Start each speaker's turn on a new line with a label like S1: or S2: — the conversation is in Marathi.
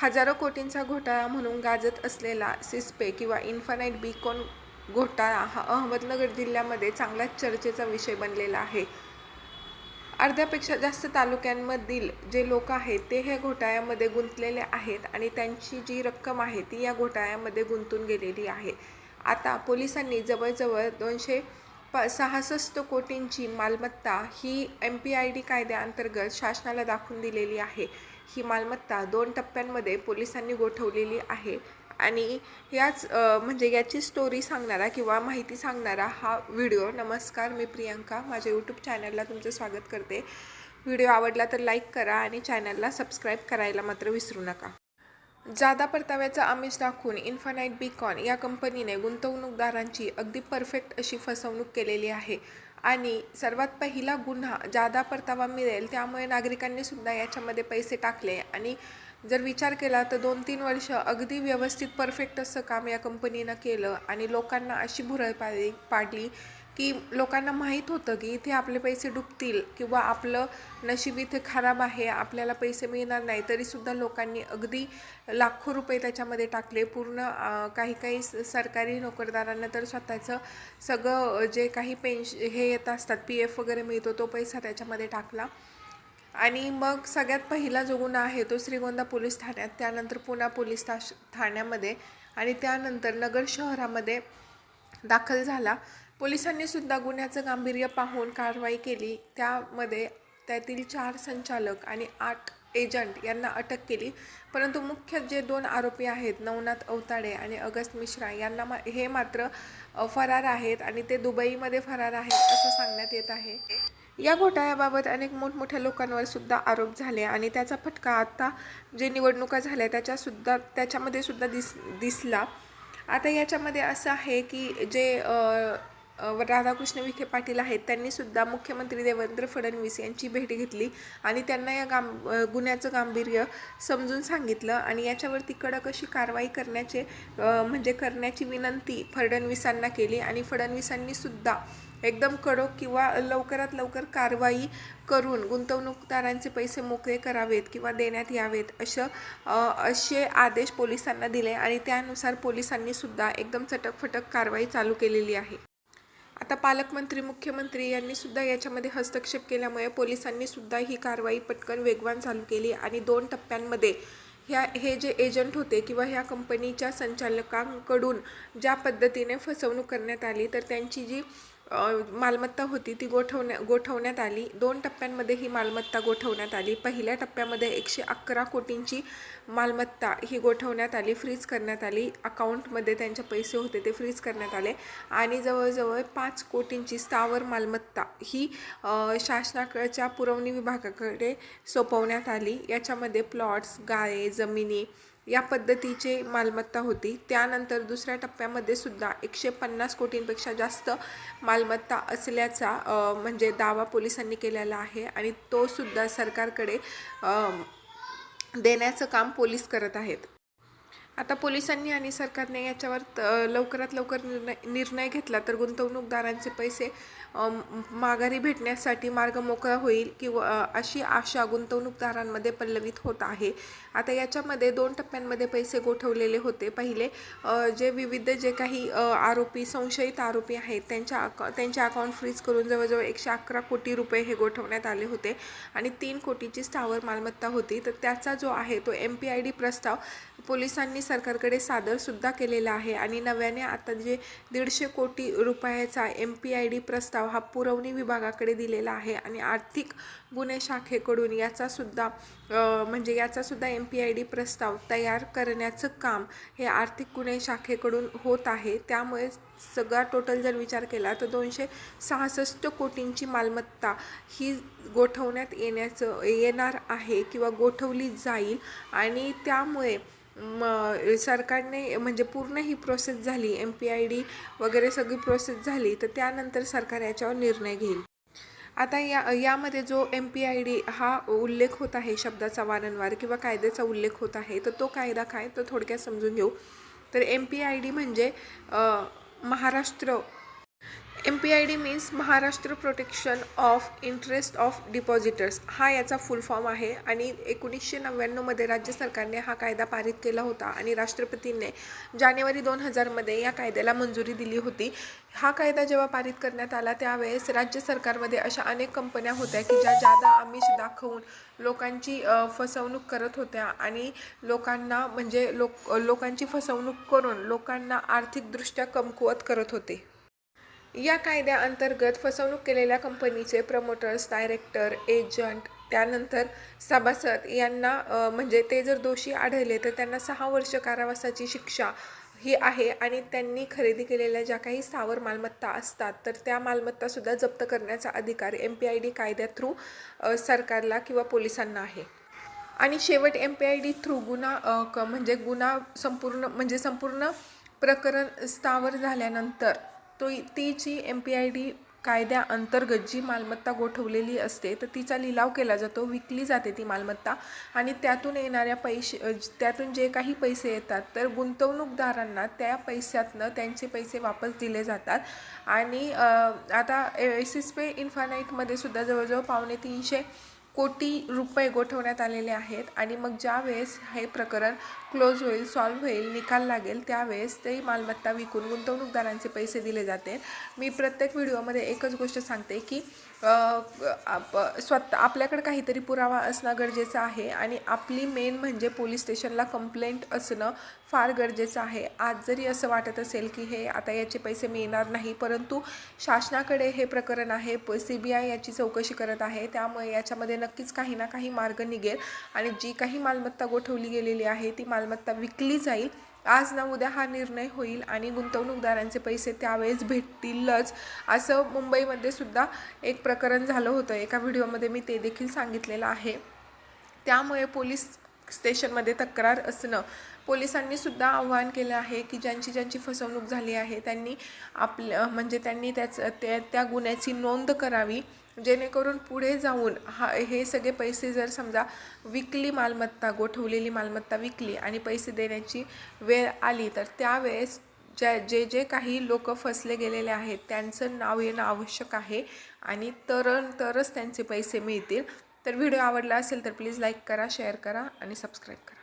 S1: हजारो कोटींचा घोटाळा म्हणून गाजत असलेला सिस्पे किंवा इन्फानाईट बीकॉन घोटाळा हा अहमदनगर जिल्ह्यामध्ये चांगलाच चर्चेचा विषय बनलेला आहे. अर्ध्यापेक्षा जास्त तालुक्यांमधील जे लोक आहेत ते हे घोटाळ्यामध्ये गुंतलेले आहेत आणि त्यांची जी रक्कम आहे ती या घोटाळ्यामध्ये गुंतून गेलेली आहे. आता पोलिसांनी जवळजवळ दोनशे प सहासष्ट कोटींची मालमत्ता ही एम पी आय डी कायद्याअंतर्गत शासनाला दाखवून दिलेली आहे. ही मालमत्ता दोन टप्प्यांमध्ये पोलिसांनी गोठवलेली आहे. आणि याच म्हणजे याची स्टोरी सांगणारा किंवा माहिती सांगणारा हा व्हिडिओ नमस्कार मी प्रियांका. माझ्या यूट्यूब चॅनलला तुमचं स्वागत करते. व्हिडिओ आवडला तर लाईक करा आणि चॅनलला सबस्क्राईब करायला मात्र विसरू नका. जादा परताव्याचा आमिष दाखवून इन्फानाईट बीकॉन या कंपनीने गुंतवणूकदारांची अगदी परफेक्ट अशी फसवणूक केलेली आहे. आणि सर्वात पहिला गुन्हा जादा परतावा मिळेल त्यामुळे नागरिकांनी सुद्धा याच्यामध्ये पैसे टाकले. आणि जर विचार केला तर दोन तीन वर्ष अगदी व्यवस्थित परफेक्ट असं काम या कंपनीनं केलं आणि लोकांना अशी भुरळ पाडली पाडली की लोकांना माहीत होतं की इथे आपले पैसे डुबतील किंवा आपलं नशीब इथे खराब आहे आपल्याला पैसे मिळणार नाही तरीसुद्धा लोकांनी अगदी लाखो रुपये त्याच्यामध्ये टाकले. पूर्ण काही काही स- सरकारी नोकरदारांना तर स्वतःचं सगळं जे काही पेन्श हे येत असतात पी एफ वगैरे मिळतो तो पैसा त्याच्यामध्ये टाकला. आणि मग सगळ्यात पहिला जो गुन्हा आहे तो श्रीगोंदा पोलीस ठाण्यात त्यानंतर पुणा पोलीस ताश ठाण्यामध्ये आणि त्यानंतर नगर शहरामध्ये दाखल झाला. पोलिसांनी सुद्धा गुन्ह्याचं गांभीर्य पाहून कारवाई केली. त्यामध्ये त्यातील चार संचालक आणि आठ एजंट यांना अटक केली. परंतु मुख्य जे दोन आरोपी आहेत नवनाथ अवताडे आणि अगस्त मिश्रा यांना मा हे मात्र फरार आहेत आणि ते दुबईमध्ये फरार आहेत असं सांगण्यात येत आहे. या घोटाळ्याबाबत अनेक मोठमोठ्या लोकांवर सुद्धा आरोप झाले आणि त्याचा फटका आता जे निवडणुका झाल्या त्याच्यासुद्धा त्याच्यामध्ये सुद्धा दिस दिसला. आता याच्यामध्ये असं आहे की जे राधाकृष्ण विखे पाटील आहेत त्यांनीसुद्धा मुख्यमंत्री देवेंद्र फडणवीस यांची भेट घेतली आणि त्यांना या गां गुन्ह्याचं गांभीर्य समजून सांगितलं आणि याच्यावरती कडक अशी कारवाई करण्याचे म्हणजे करण्याची विनंती फडणवीसांना केली आणि फडणवीसांनीसुद्धा एकदम कडक किंवा लवकरात लवकर कारवाई करून गुंतवणूकदारांचे पैसे मोकळे करावेत किंवा देण्यात यावेत असं असे आदेश पोलिसांना दिले आणि त्यानुसार पोलिसांनीसुद्धा एकदम चटकफटक कारवाई चालू केलेली आहे. आता पालकमंत्री मुख्यमंत्री यांनी सुद्धा याच्यामध्ये हस्तक्षेप केल्यामुळे पोलिसांनी सुद्धा ही कारवाई पटकन वेगवान चालू केली आणि दोन टप्प्यांमध्ये ह्या हे जे एजंट होते किंवा ह्या कंपनीच्या संचालकांकडून ज्या पद्धतीने फसवणूक करण्यात आली तर त्यांची जी मालमत्ता होती ती गोठवण्या गोठवण्यात आली. दोन टप्प्यांमध्ये ही मालमत्ता गोठवण्यात आली. पहिल्या टप्प्यामध्ये एकशे अकरा कोटींची मालमत्ता ही गोठवण्यात आली फ्रीज करण्यात आली. अकाउंटमध्ये त्यांचे पैसे होते ते फ्रीज करण्यात आले. आणि जवळजवळ पाच कोटींची स्थावर मालमत्ता ही शासनाकडच्या पुरवणी विभागाकडे सोपवण्यात आली. याच्यामध्ये प्लॉट्स गाळे जमिनी या पद्धतीचे मालमत्ता होती. त्यानंतर दुसऱ्या टप्प्यामध्ये सुद्धा एकशे पन्नास कोटींपेक्षा जास्त मालमत्ता असल्याचा म्हणजे दावा पोलिसांनी केलेला आहे आणि तो सुद्धा सरकारकडे देण्याचं काम पोलीस करत आहेत. आता पोलिसांनी आणि सरकारने याच्यावर त- लवकरात लवकर निर्णय निर्णय घेतला तर गुंतवणूकदारांचे पैसे माघारी भेटण्यासाठी मार्ग मोकळा होईल किंवा अशी आशा गुंतवणूकदारांमध्ये पल्लवित होत आहे. आता याच्यामध्ये दोन टप्प्यांमध्ये पैसे गोठवलेले होते. पहिले जे विविध जे काही आरोपी संशयित आरोपी आहेत त्यांच्या अका त्यांचे अकाउंट फ्रीज करून जवळजवळ एकशे अकरा कोटी रुपये हे गोठवण्यात आले होते आणि तीन कोटीची स्थावर मालमत्ता होती. तर त्याचा जो आहे तो एम पी आय डी प्रस्ताव पोलिसांनी सरकारकडे सादरसुद्धा केलेला आहे. आणि नव्याने आता जे दीडशे कोटी रुपयाचा एम पी आय डी प्रस्ताव हा पुरवणी विभागाकडे दिलेला आहे. आणि आर्थिक गुन्हे शाखेकडून याचासुद्धा म्हणजे याचासुद्धा एम पी आय डी प्रस्ताव तयार करण्याचं काम हे आर्थिक गुन्हे शाखेकडून होत आहे. त्यामुळे सगळा टोटल जर विचार केला तर दोनशे सहासष्ट कोटींची मालमत्ता ही गोठवण्यात येण्याचं येणार आहे किंवा गोठवली जाईल. आणि त्यामुळे म सरकारने म्हणजे पूर्ण ही प्रोसेस झाली एम पी आय डी वगैरे सगळी प्रोसेस झाली तर त्यानंतर सरकार याच्यावर निर्णय घेईल. आता या यामध्ये जो एम पी आय डी हा उल्लेख होत आहे शब्दाचा वारंवार किंवा कायद्याचा उल्लेख होत आहे तर तो कायदा काय? तो थोडक्यात समजून घेऊ. तर एम पी आय डी म्हणजे Maharashtra M P I D means Maharashtra protection of interest of depositors हा याचा फुल फॉर्म आहे. आणि एकोणीसशे नव्याण्णवमध्ये राज्य सरकारने हा कायदा पारित केला होता. आणि राष्ट्रपतींनी जानेवारी दोन हजारमध्ये या कायद्याला मंजुरी दिली होती. हा कायदा जेव्हा पारित करण्यात आला त्यावेळेस राज्य सरकारमध्ये अशा अनेक कंपन्या होत्या की ज्या जादा आमिष दाखवून लोकांची फसवणूक करत होत्या. आणि लोकांना म्हणजे लोक लोकांची फसवणूक करून लोकांना आर्थिकदृष्ट्या कमकुवत करत होते. या कायद्याअंतर्गत फसवणूक केलेल्या कंपनीचे प्रमोटर्स डायरेक्टर एजंट त्यानंतर सभासद यांना म्हणजे ते जर दोषी आढळले तर त्यांना सहा वर्ष कारावासाची शिक्षा ही आहे आणि त्यांनी खरेदी केलेल्या ज्या काही स्थावर मालमत्ता असतात तर त्या मालमत्तासुद्धा जप्त करण्याचा अधिकार एम पी आय डी कायद्या थ्रू सरकारला किंवा पोलिसांना आहे. आणि शेवट M P I D through गुन्हा क म्हणजे गुन्हा संपूर्ण म्हणजे संपूर्ण प्रकरण स्थावर झाल्यानंतर तो ती जी एम पी आय डी कायद्याअंतर्गत जी मालमत्ता गोठवलेली असते तर तिचा लिलाव केला जातो विकली जाते ती मालमत्ता. आणि त्यातून येणाऱ्या पैसे त्यातून जे काही पैसे येतात तर गुंतवणूकदारांना त्या पैशातनं त्यांचे पैसे वापस दिले जातात. आणि आता एस एस पे इन्फानाईटमध्ये सुद्धा जवळजवळ पावणे तीनशे कोटी रुपये गोठवण्यात आलेले आहेत आणि मग ज्यावेळेस हे प्रकरण क्लोज होईल सॉल्व्ह होईल निकाल लागेल त्यावेळेस ते मालमत्ता विकून गुंतवणूकदारांचे पैसे दिले जाते. मी प्रत्येक व्हिडिओमध्ये एकच गोष्ट सांगते की आप स्वतः आपल्याकडे काहीतरी पुरावा असणं गरजेचं आहे आणि आपली मेन म्हणजे पोलीस स्टेशनला कंप्लेंट असणं फार गरजेचं आहे. आज जरी असं वाटत असेल की हे आता याचे पैसे मिळणार नाही परंतु शासनाकडे हे प्रकरण आहे सी बी आय याची चौकशी करत आहे त्यामुळे याच्यामध्ये न नक्कीच काही ना काही मार्ग निघेल. आणि जी काही मालमत्ता गोठवली गेलेली आहे ती मालमत्ता विकली जाईल. आज ना उद्या हा निर्णय होईल आणि गुंतवणूकदारांचे पैसे त्यावेळेस भेटतीलच असं मुंबईमध्ये सुद्धा एक प्रकरण झालं होतं. एका व्हिडिओमध्ये मी ते देखील सांगितलेलं आहे. त्यामुळे पोलीस स्टेशनमध्ये तक्रार असणं. पोलिसांनी सुद्धा आव्हान केलं आहे की ज्यांची ज्यांची फसवणूक झाली आहे त्यांनी आपल्या म्हणजे त्यांनी त्याच त्या त्या गुन्ह्याची नोंद करावी. जेणेकरून पुढे जाऊन हा हे सगळे पैसे जर समजा विकली मालमत्ता गोठवलेली मालमत्ता विकली आणि पैसे देण्याची वेळ आली तर त्यावेळेस ज्या जे जे काही लोक फसले गेलेले आहेत त्यांचं नाव येणं आवश्यक आहे आणि तर तरच त्यांचे पैसे मिळतील. तर व्हिडिओ आवडला असेल तर प्लीज लाईक करा शेअर करा आणि सबस्क्राईब करा.